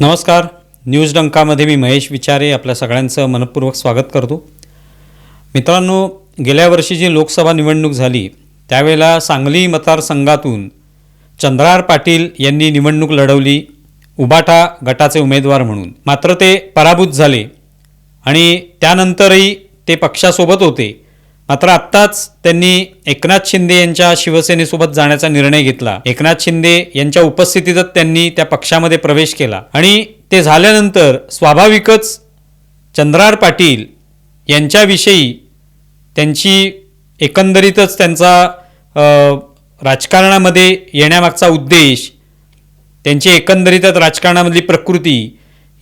नमस्कार. न्यूज डंकामध्ये मी महेश विचारे आपल्या सगळ्यांचं मनपूर्वक स्वागत करतो. मित्रांनो गेल्या वर्षी जी लोकसभा निवडणूक झाली त्यावेळेला सांगली मतदारसंघातून चंद्रार पाटील यांनी निवडणूक लढवली उबाटा गटाचे उमेदवार म्हणून. मात्र ते पराभूत झाले आणि त्यानंतरही ते पक्षासोबत होते. मात्र आत्ताच त्यांनी एकनाथ शिंदे यांच्या शिवसेनेसोबत जाण्याचा निर्णय घेतला. एकनाथ शिंदे यांच्या उपस्थितीतच त्यांनी त्या पक्षामध्ये प्रवेश केला. आणि ते झाल्यानंतर स्वाभाविकच चंद्रार पाटील यांच्याविषयी त्यांची एकंदरीतच त्यांचा राजकारणामध्ये येण्यामागचा उद्देश त्यांची एकंदरीतच राजकारणामधली प्रकृती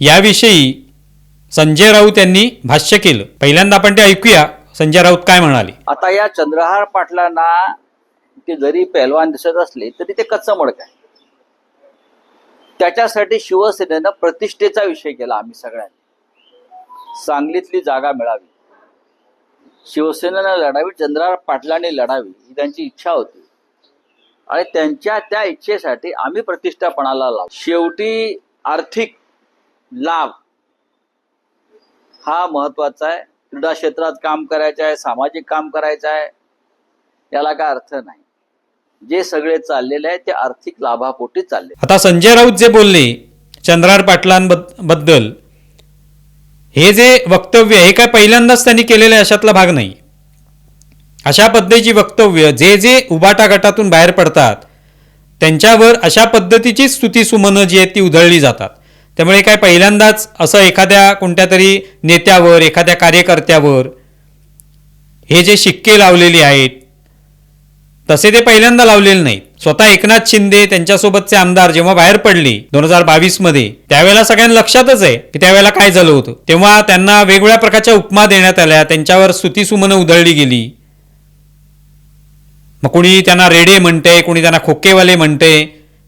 याविषयी संजय राऊत यांनी भाष्य केलं. पहिल्यांदा आपण ते ऐकूया. संजय राऊत काय म्हणाले? आता या चंद्रहार पाटलांना ते जरी पहलवान दिसत असले तरी ते कच्चा मडक आहे. त्याच्यासाठी शिवसेनेनं प्रतिष्ठेचा विषय केला आम्ही सगळ्यांनी. सांगलीतली जागा मिळावी. शिवसेनेनं लढावी चंद्रहार पाटलांनी लढावी ही त्यांची इच्छा होती. आणि त्यांच्या त्या इच्छेसाठी आम्ही प्रतिष्ठापणाला लाव. शेवटी आर्थिक लाभ हा महत्त्वाचा आहे. क्रीडा क्षेत्रात काम करायचं आहे सामाजिक काम करायचं आहे याला काय अर्थ नाही. जे सगळे चाललेले आहे ते आर्थिक लाभापोटी चालले. आता संजय राऊत जे बोलले चंद्रार पाटलांबद्दल हे जे वक्तव्य हे काय पहिल्यांदाच त्यांनी केलेलं आहे अशातला भाग नाही. अशा पद्धतीची वक्तव्य जे जे उबाटा गटातून बाहेर पडतात त्यांच्यावर अशा पद्धतीची स्तुती सुमनं जी आहेत ती उधळली जातात. त्यामुळे काय पहिल्यांदाच असं एखाद्या कोणत्या तरी नेत्यावर एखाद्या कार्यकर्त्यावर हे जे शिक्के लावलेले आहेत तसे ते पहिल्यांदा लावलेले नाहीत. स्वतः एकनाथ शिंदे त्यांच्यासोबतचे आमदार जेव्हा बाहेर पडले दोन हजार बावीसमध्ये त्यावेळेला सगळ्यांना लक्षातच आहे की त्यावेळेला काय झालं होतं. तेव्हा त्यांना वेगवेगळ्या प्रकारच्या उपमा देण्यात आल्या त्यांच्यावर स्तुतीसुमनं उधळली गेली. मग कुणी त्यांना रेडे म्हणते कुणी त्यांना खोकेवाले म्हणते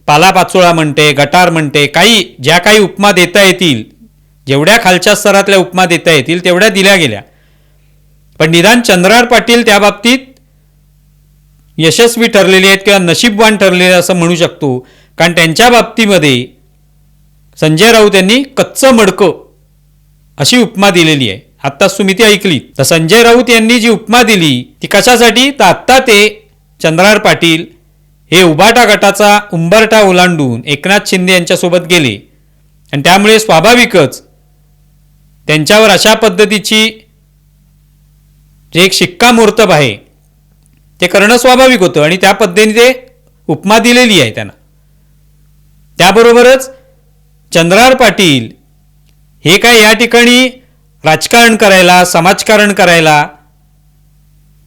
पालापाचोळा म्हणते गटार म्हणते काही ज्या काही उपमा देता येतील जेवढ्या खालच्या स्तरातल्या उपमा देता येतील तेवढ्या दिल्या गेल्या. पण निदान चंद्रार पाटील त्या बाबतीत यशस्वी ठरलेले आहेत किंवा नशीबवान ठरलेले असं म्हणू शकतो. कारण त्यांच्या बाबतीमध्ये संजय राऊत यांनी कच्चं मडकं अशी उपमा दिलेली आहे. आत्ताच तुम्ही ती ऐकली. तर संजय राऊत यांनी जी उपमा दिली ती कशासाठी? तर आत्ता ते चंद्रार पाटील हे उबाटा गटाचा उंबरटा ओलांडून एकनाथ शिंदे यांच्यासोबत गेले. आणि त्यामुळे स्वाभाविकच त्यांच्यावर अशा पद्धतीची जे एक शिक्कामोर्तब आहे ते करणं स्वाभाविक होतं आणि त्या पद्धतीने ते उपमा दिलेली आहे त्यांना. त्याबरोबरच चंद्रार पाटील हे काय या ठिकाणी राजकारण करायला समाजकारण करायला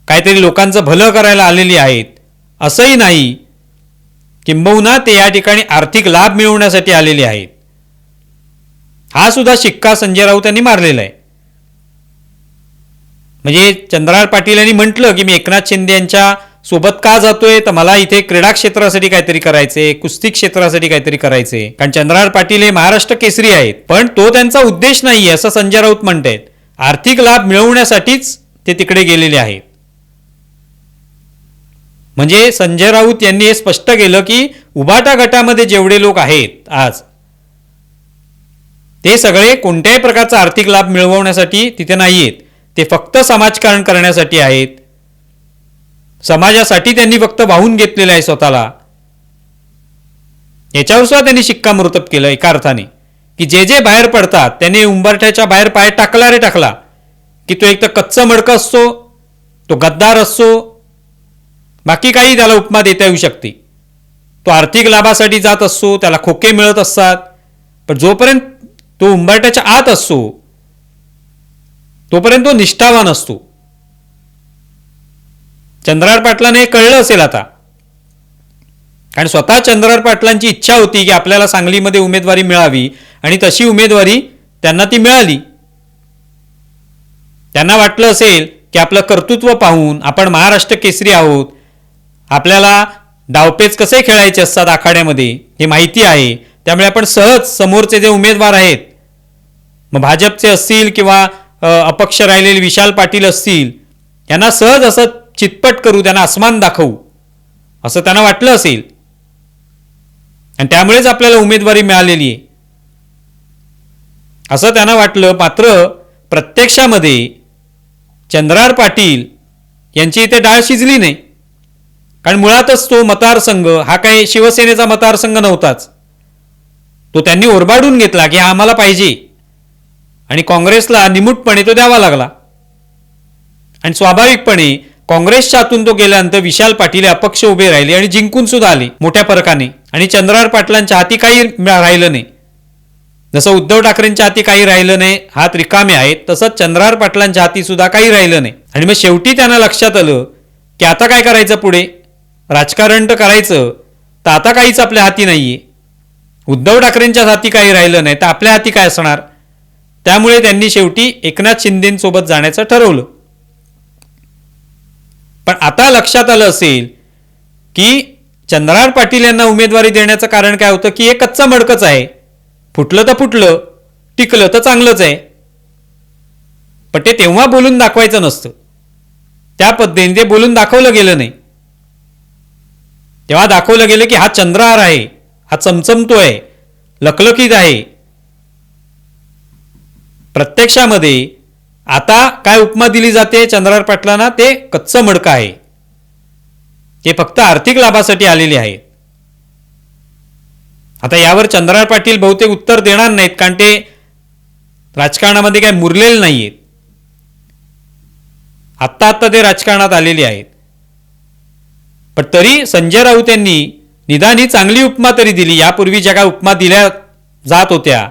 काहीतरी लोकांचं भलं करायला आलेली आहेत असंही नाही. किंबहुना ते या ठिकाणी आर्थिक लाभ मिळवण्यासाठी आलेले आहेत. हा सुद्धा शिक्का संजय राऊत यांनी मारलेला आहे. म्हणजे चंद्रार पाटील यांनी म्हटलं की मी एकनाथ शिंदे यांच्या सोबत का जातोय? तर मला इथे क्रीडा क्षेत्रासाठी काहीतरी करायचे कुस्ती क्षेत्रासाठी काहीतरी करायचे कारण चंद्रार पाटील हे महाराष्ट्र केसरी आहेत पण तो त्यांचा उद्देश नाहीये असं संजय राऊत म्हणतायत. आर्थिक लाभ मिळवण्यासाठीच ते तिकडे गेलेले आहेत. म्हणजे संजय राऊत यांनी हे स्पष्ट केलं की उबाटा गटामध्ये जेवढे लोक आहेत आज ते सगळे कोणत्याही प्रकारचा आर्थिक लाभ मिळवण्यासाठी तिथे नाही आहेत ते फक्त समाजकारण करण्यासाठी आहेत. समाजासाठी त्यांनी फक्त वाहून घेतलेलं आहे स्वतःला. याच्यावर सुद्धा त्यांनी शिक्कामोर्तब केलं एका अर्थाने. की जे जे बाहेर पडतात त्यांनी उंबरठ्याच्या बाहेर पाय टाकला रे टाकला. की तो एक तर कच्चं मडकं असतो तो गद्दार असतो बाकी काही त्याला उपमा देता येऊ शकते. तो आर्थिक लाभासाठी जात असतो त्याला खोके मिळत असतात. पण जोपर्यंत तो उंबरट्याच्या आत असतो तोपर्यंत तो निष्ठावान असतो. चंद्रार पाटलाने हे कळलं असेल आता. कारण स्वतः चंद्रार पाटलांची इच्छा होती की आपल्याला सांगलीमध्ये उमेदवारी मिळावी आणि तशी उमेदवारी त्यांना ती मिळाली. त्यांना वाटलं असेल की आपलं कर्तृत्व पाहून आपण महाराष्ट्र केसरी आहोत आपल्याला डावपेच कसे खेळायचे असतात आखाड्यामध्ये हे माहिती आहे. त्यामुळे आपण सहज समोरचे जे उमेदवार आहेत मग भाजपचे असतील किंवा अपक्ष राहिलेले विशाल पाटील असतील यांना सहज असं चितपट करू त्यांना आसमान दाखवू असं त्यांना वाटलं असेल. आणि त्यामुळेच आपल्याला उमेदवारी मिळालेली आहे. असं त्यांना वाटलं मात्र प्रत्यक्षामध्ये चंद्रार पाटील यांची इथे डाळ शिजली नाही. कारण मुळातच तो मतदारसंघ हा काही शिवसेनेचा मतदारसंघ नव्हताच. तो त्यांनी ओरबाडून घेतला की हा आम्हाला पाहिजे. आणि काँग्रेसला निमूटपणे तो द्यावा लागला. आणि स्वाभाविकपणे काँग्रेसच्या हातून तो गेल्यानंतर विशाल पाटील अपक्ष उभे राहिले आणि जिंकून सुद्धा आले मोठ्या फरकाने. आणि चंद्रार पाटलांच्या हाती काही राहिलं नाही. जसं उद्धव ठाकरेंच्या हाती काही राहिलं नाही हात रिकामे आहेत तसंच चंद्रार पाटलांच्या हाती सुद्धा काही राहिलं नाही. आणि मग शेवटी त्यांना लक्षात आलं की आता काय करायचं पुढे? राजकारण तर करायचं तर आता काहीच आपल्या हाती नाही आहे उद्धव ठाकरेंच्याच हाती काही राहिलं नाही तर आपल्या हाती काय असणार? त्यामुळे त्यांनी शेवटी एकनाथ शिंदेंसोबत जाण्याचं ठरवलं. पण आता लक्षात आलं असेल की चंद्रहार पाटील यांना उमेदवारी देण्याचं कारण काय होतं की हे कच्चा मडकच आहे. फुटलं तर फुटलं टिकलं तर चांगलंच आहे. पण ते तेव्हा बोलून दाखवायचं नसतं. त्या पद्धतीने ते बोलून दाखवलं गेलं नाही. तेव्हा दाखवलं गेलं की हा चंद्रहार आहे हा चमचमतोय लकलकीत आहे. प्रत्यक्षामध्ये आता काय उपमा दिली जाते चंद्रहार पाटलांना? ते कच्चं मडकं आहे. ते फक्त आर्थिक लाभासाठी आलेले आहेत. आता यावर चंद्रहार पाटील बहुतेक उत्तर देणार नाहीत कारण ते राजकारणामध्ये काय मुरलेले नाहीयेत. आत्ता आत्ता ते राजकारणात आलेले आहेत. पण तरी संजय राऊत यांनी निदान ही चांगली उपमा तरी दिली. यापूर्वी ज्या काय उपमा दिल्या जात होत्या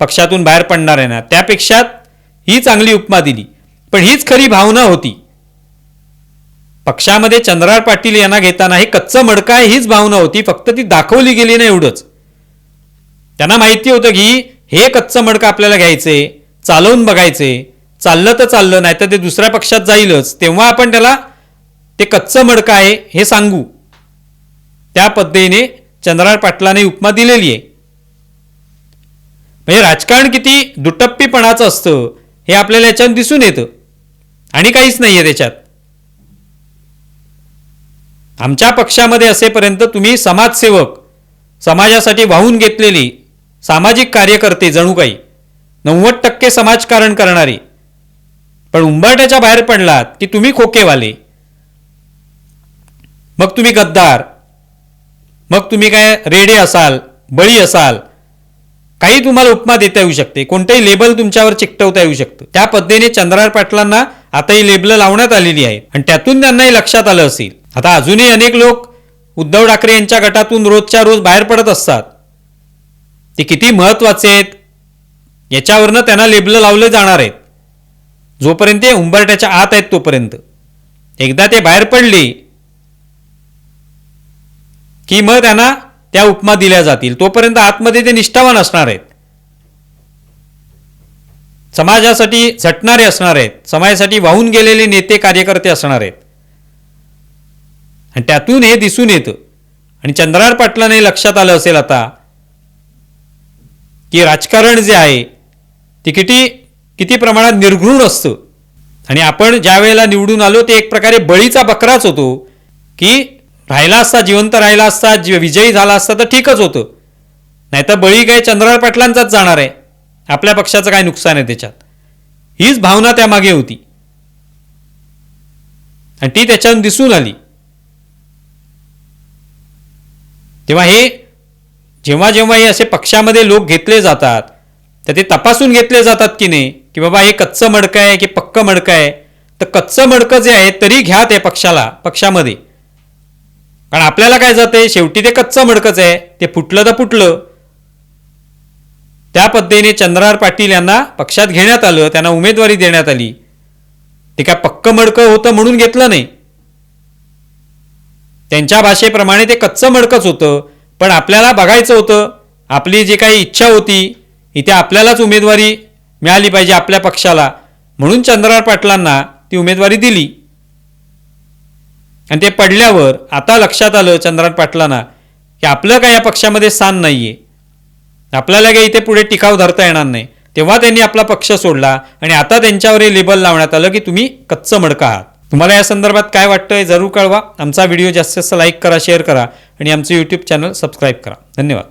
पक्षातून बाहेर पडणाऱ्यांना त्यापेक्षा ही चांगली उपमा दिली. पण हीच खरी भावना होती. पक्षामध्ये चंद्रार पाटील यांना घेताना हे कच्चं मडकं आहे हीच भावना होती. फक्त ती दाखवली गेली नाही एवढंच. त्यांना माहिती होतं की हे कच्चं मडकं आपल्याला घ्यायचे चालवून बघायचे. चाललं तर चाललं नाही तर ते दुसऱ्या पक्षात जाईलच. तेव्हा आपण त्याला ते कच्चं मडकं आहे हे सांगू. त्या पद्धतीने चंद्रहार पाटलाने उपमा दिलेली आहे. म्हणजे राजकारण किती दुटप्पीपणाचं असतं हे आपल्याला याच्यात दिसून येतं. आणि काहीच नाही आहे त्याच्यात. आमच्या पक्षामध्ये असेपर्यंत तुम्ही समाजसेवक समाजासाठी वाहून घेतलेली सामाजिक कार्यकर्ते जणू काही नव्वद टक्के समाजकारण करणारे. पण उंबरट्याच्या बाहेर पडलात की तुम्ही खोकेवाले. मग तुम्ही गद्दार. मग तुम्ही काय रेडे असाल बळी असाल काही तुम्हाला उपमा देता येऊ शकते. कोणतंही लेबल तुमच्यावर चिकटवता येऊ शकतं. त्या पद्धतीने चंद्रार पाटलांना आता ही लेबल लावण्यात आलेली आहेत आणि त्यातून त्यांनाही लक्षात आलं असेल. आता अजूनही अनेक लोक उद्धव ठाकरे यांच्या गटातून रोजच्या रोज बाहेर पडत असतात. ते किती महत्त्वाचे आहेत याच्यावरनं त्यांना लेबल लावले जाणार आहेत. जोपर्यंत ते उंबरट्याच्या आत आहेत तोपर्यंत. एकदा ते बाहेर पडले की मग त्यांना त्या उपमा दिल्या जातील. तोपर्यंत आतमध्ये ते निष्ठावान असणार आहेत. समाजासाठी झटणारे असणार आहेत. समाजासाठी वाहून गेलेले नेते कार्यकर्ते असणार आहेत. आणि त्यातून हे दिसून येतं. आणि चंद्रार पाटलाने लक्षात आलं असेल आता की राजकारण जे आहे ते किती किती प्रमाणात निर्घृण असतं. आणि आपण ज्या वेळेला निवडून आलो ते एक प्रकारे बळीचा बकराच होतो की राहिला असता जिवंत राहिला असता जि- विजयी झाला असता तर ठीकच होतं. नाहीतर बळी काय चंद्रराव पाटलांचाच जाणार आहे. आपल्या पक्षाचं काय नुकसान आहे त्याच्यात? हीच भावना त्यामागे होती. आणि ती त्याच्यातून दिसून आली. तेव्हा हे जेव्हा जेव्हा हे असे पक्षामध्ये लोक घेतले जातात तर ते तपासून घेतले जातात की नाही? की बाबा हे कच्चं मडकं आहे की पक्कं मडकं आहे? तर कच्चं मडकं जे आहे तरी घ्या त्या पक्षाला पक्षामध्ये. कारण आपल्याला काय जाते? शेवटी ते कच्चं मडकंच आहे. ते फुटलं तर फुटलं. त्या पद्धतीने चंद्रहार पाटील यांना पक्षात घेण्यात आलं. त्यांना उमेदवारी देण्यात आली. ते काय पक्कं मडकं होतं म्हणून घेतलं नाही. त्यांच्या भाषेप्रमाणे ते कच्चं मडकंच होतं. पण आपल्याला बघायचं होतं. आपली जी काही इच्छा होती इथे आपल्यालाच उमेदवारी मिळाली पाहिजे आपल्या पक्षाला. म्हणून चंद्रहार पाटलांना ती उमेदवारी दिली. आणि ते पडल्यावर आता लक्षात आलं चंद्रकांत पाटलांना की आपलं काय या पक्षामध्ये स्थान नाही आहे आपल्याला काही इथे पुढे टिकाव धरता येणार नाही. तेव्हा त्यांनी आपला पक्ष सोडला आणि आता त्यांच्यावरही लेबल लावण्यात आलं की तुम्ही कच्चं मडकं आहात. तुम्हाला या संदर्भात काय वाटतं हे जरूर कळवा. आमचा व्हिडिओ जास्तीत जास्त लाईक करा शेअर करा आणि आमचं यूट्यूब चॅनल सबस्क्राईब करा. धन्यवाद.